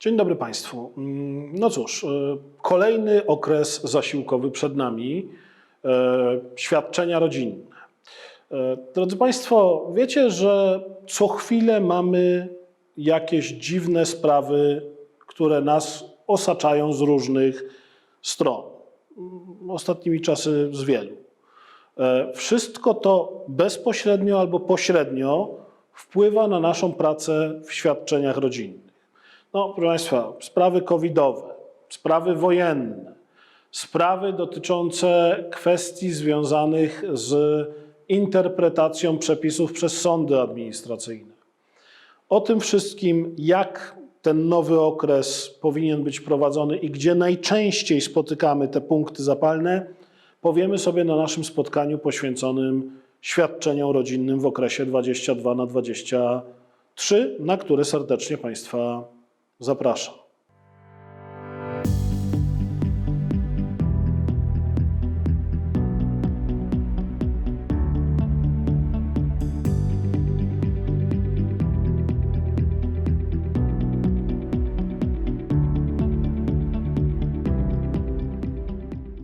Dzień dobry Państwu. Mm, No cóż, e, kolejny okres zasiłkowy przed nami, e, świadczenia rodzinne. Drodzy Państwo, wiecie, że co chwilę mamy jakieś dziwne sprawy, które nas osaczają z różnych stron. Mm, Ostatnimi czasy z wielu. E, Wszystko to bezpośrednio albo pośrednio wpływa na naszą pracę w świadczeniach rodzinnych. No, proszę Państwa, sprawy covidowe, sprawy wojenne, sprawy dotyczące kwestii związanych z interpretacją przepisów przez sądy administracyjne. O tym wszystkim, jak ten nowy okres powinien być prowadzony i gdzie najczęściej spotykamy te punkty zapalne, powiemy sobie na naszym spotkaniu poświęconym świadczeniom rodzinnym w okresie 22 na 23, na które serdecznie Państwa zapraszam.